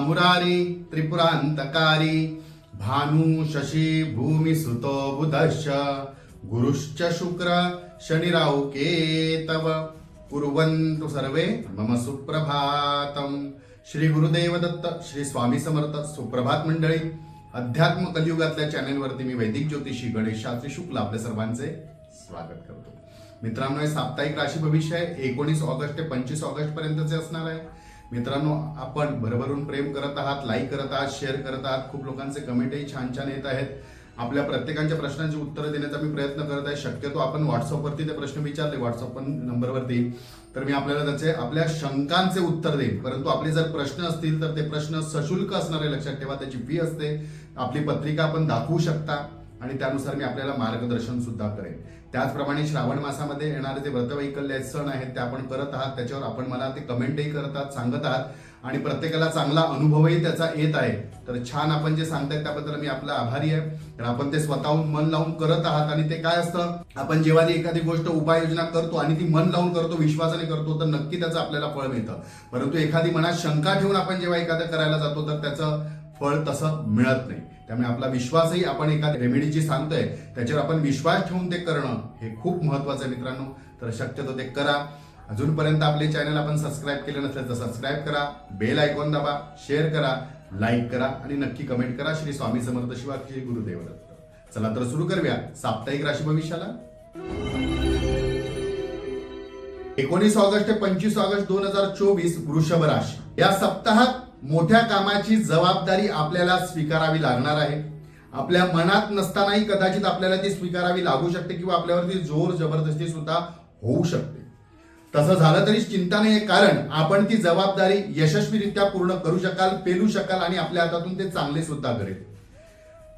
मुरारी त्रिपुरांतकारी। भानु शशी भूमी सुतो बुधश्च। गुरुश्च शुक्र शनिराव केतव। कुर्वन्तु सर्वे मम सुप्रभातम। श्री गुरुदेव दत्त श्री स्वामी समर्थ सुप्रभात मंडळी। अध्यात्म कलियुगातल्या चॅनेलवरती मी वैदिक ज्योतिषी गणेश शास्त्री शुक्ल आपल्या सर्वांचे स्वागत करतो. मित्रांनो हे साप्ताहिक राशी भविष्य आहे. एकोणीस ऑगस्ट ते पंचवीस ऑगस्ट पर्यंतचे असणार आहे. मित्रांनो आपण भरभरून प्रेम करत आहात लाईक करत आहात शेअर करत आहात. खूप लोकांचे कमेंटही छान छान येत आहेत. आपल्या प्रत्येकांच्या प्रश्नांची उत्तरं देण्याचा मी प्रयत्न करत आहे. शक्यतो आपण व्हॉट्सअपवरती ते प्रश्न विचारले व्हॉट्सअप नंबरवरती तर मी आपल्याला त्याचे आपल्या शंकांचे उत्तर देईन. परंतु आपले जर प्रश्न असतील तर ते प्रश्न सशुल्क असणारे लक्षात ठेवा. त्याची फी असते. आपली पत्रिका आपण दाखवू शकता. आणि त्यानुसार मी आपल्याला मार्गदर्शन सुद्धा करेन. त्याचप्रमाणे श्रावण मासामध्ये येणारे जे व्रतवैकल्य सण आहेत ते आपण करत आहात. त्याच्यावर आपण मला ते कमेंटही करतात सांगत आहात. आणि प्रत्येकाला चांगला अनुभवही त्याचा येत आहे. तर छान आपण जे सांगतायत त्याबद्दल मी आपला आभारी आहे. तर आपण ते स्वतःहून मन लावून करत आहात आणि ते काय असतं? आपण जेव्हा ती एखादी गोष्ट उपाययोजना करतो आणि ती मन लावून करतो विश्वासाने करतो तर नक्की त्याचं आपल्याला फळ मिळतं. परंतु एखादी मनात शंका ठेवून आपण जेव्हा एखादं करायला जातो तर त्याचं फळ तसं मिळत नाही. त्यामुळे आपला विश्वासही आपण एका रेमेडी जी सांगतोय त्याच्यावर आपण विश्वास ठेवून ते करणं हे खूप महत्वाचं आहे मित्रांनो. तर शक्यतो ते करा. अजूनपर्यंत आपले चॅनल आपण सबस्क्राईब केले नसेल तर सबस्क्राईब करा बेल आयकॉन दाबा शेअर करा लाईक करा आणि नक्की कमेंट करा. श्री स्वामी समर्थ शिवा श्री गुरुदेवदत्त चला तर सुरू करूया साप्ताहिक राशी भविष्याला. एकोणीस ऑगस्ट ते पंचवीस ऑगस्ट दोन हजार चोवीस वृषभ राशी. या सप्ताहात मोठ्या कामाची जबाबदारी आपल्याला स्वीकारावी लागणार आहे. आपल्या मनात नसतानाही कदाचित आपल्याला ती स्वीकारावी लागू शकते किंवा आपल्यावरती जोर जबरदस्ती सुद्धा होऊ शकते. तसं झालं तरी चिंता नाही कारण आपण ती जबाबदारी यशस्वीरित्या पूर्ण करू शकाल पेलू शकाल आणि आपल्या हातातून ते चांगले सुद्धा करेल.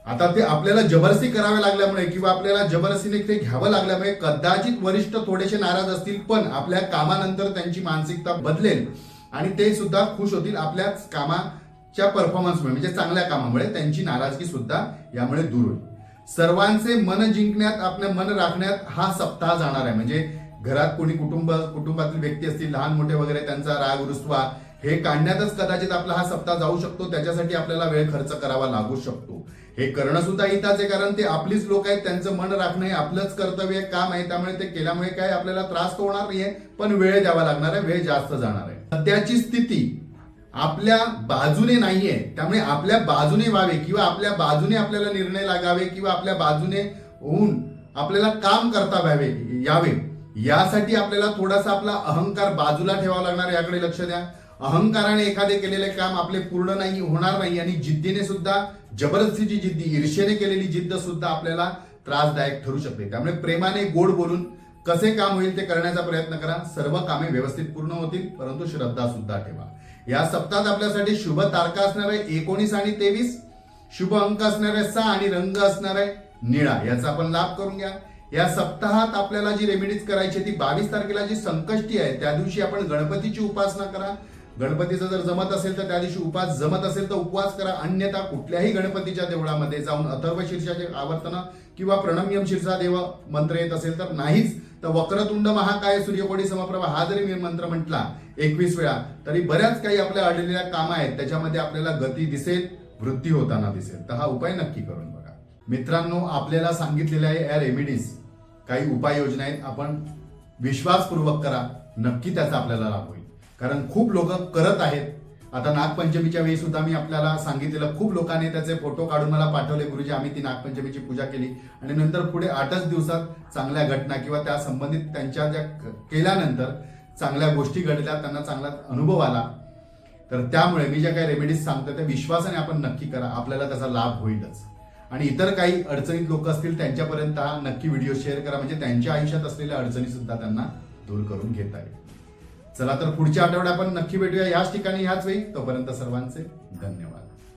आता ते आपल्याला जबरदस्ती करावे लागल्यामुळे किंवा आपल्याला जबरदस्तीने ते घ्यावं लागल्यामुळे कदाचित वरिष्ठ थोडेसे नाराज असतील पण आपल्या कामानंतर त्यांची मानसिकता बदलेल. आणि ते सुद्धा खुश होतील आपल्याच कामाच्या परफॉर्मन्समुळे म्हणजे चांगल्या कामामुळे. त्यांची नाराजगी सुद्धा यामुळे दूर होईल. सर्वांचे मन जिंकण्यात आपलं मन राखण्यात हा सप्ताह जाणार आहे. म्हणजे घरात कोणी कुटुंब कुटुंबातील व्यक्ती असतील लहान मोठे वगैरे त्यांचा राग रुसवा हे काढण्यातच कदाचित आपला हा सप्ताह जाऊ शकतो. त्याच्यासाठी आपल्याला वेळ खर्च करावा लागू शकतो. हे करणं सुद्धा हिताच आहे कारण ते आपलीच लोक आहेत. त्यांचं मन राखणं हे आपलंच कर्तव्य काम आहे. त्यामुळे ते केल्यामुळे काय आपल्याला त्रास तर होणार नाहीये पण वेळ द्यावा लागणार आहे. वेळ जास्त जाणार आहे. सध्याची स्थिती आपल्या बाजूने नाहीये त्यामुळे आपल्या बाजूने व्हावे किंवा आपल्या बाजूने आपल्याला निर्णय लागावे किंवा आपल्या बाजूने होऊन आपल्याला काम करता व्हावे यावे. यासाठी आपल्याला थोडासा आपला अहंकार बाजूला ठेवावा लागणार याकडे लक्ष द्या. अहंकाराने एखादे केलेले काम आपले पूर्ण नाही होणार नाही आणि जिद्दीने सुद्धा जबरदस्तीची जिद्दी ईर्षेने केलेली जिद्द सुद्धा आपल्याला त्रासदायक ठरू शकते. त्यामुळे प्रेमाने गोड बोलून कसे काम होईल ते करण्याचा प्रयत्न करा. सर्व कामे व्यवस्थित पूर्ण होतील परंतु श्रद्धा सुद्धा ठेवा. या सप्ताहात आपल्यासाठी शुभ तारखा असणार आहे एकोणीस आणि तेवीस शुभ अंक असणार आहे सहा आणि रंग असणार आहे निळा. याचा आपण लाभ करून घ्या. या सप्ताहात आपल्याला जी रेमेडीज करायची ती बावीस तारखेला जी संकष्टी आहे त्या दिवशी आपण गणपतीची उपासना करा. गणपतीचं जर जमत असेल तर त्या दिवशी उपास जमत असेल तर उपवास करा. अन्यथा कुठल्याही गणपतीच्या देवळामध्ये जाऊन अथर्व शीर्षाचे आवर्तन किंवा प्रणम्यम शीर्षा देव मंत्र येत असेल तर नाहीच. तर वक्रतुंड महाकाय सूर्यकोडी समप्रभा हा जरी मी मंत्र म्हटला एकवीस वेळा तरी बऱ्याच काही आपल्या अडलेल्या काम आहेत. त्याच्यामध्ये आपल्याला गती दिसेल वृत्ती होताना दिसेल. तर हा उपाय नक्की करून बघा. मित्रांनो आपल्याला सांगितलेल्या या रेमिडीज. काही उपाययोजना आहेत. आपण विश्वासपूर्वक करा. नक्की त्याचा आपल्याला लाभ होईल. कारण खूप लोक करत आहेत. आता नागपंचमीच्या वेळी सुद्धा मी आपल्याला सांगितलेलं खूप लोकांनी त्याचे फोटो काढून मला पाठवले गुरुजी आम्ही ती नागपंचमीची पूजा केली. आणि नंतर पुढे आठच दिवसात चांगल्या घटना किंवा त्या संबंधित त्यांच्या ज्या केल्यानंतर चांगल्या गोष्टी घडल्या त्यांना चांगला अनुभव आला. तर त्यामुळे मी ज्या काही रेमेडीज सांगतो त्या विश्वासाने आपण नक्की करा. आपल्याला त्याचा लाभ होईलच. आणि इतर काही अडचणीत लोक असतील त्यांच्यापर्यंत हा नक्की व्हिडिओ शेअर करा. म्हणजे त्यांच्या आयुष्यात असलेल्या अडचणी सुद्धा त्यांना दूर करून घेता येईल. चला तर पुढच्या आठवड्यात आपण नक्की भेटूया. याच ठिकाणी ह्याच वेळी. तोपर्यंत सर्वांचे धन्यवाद.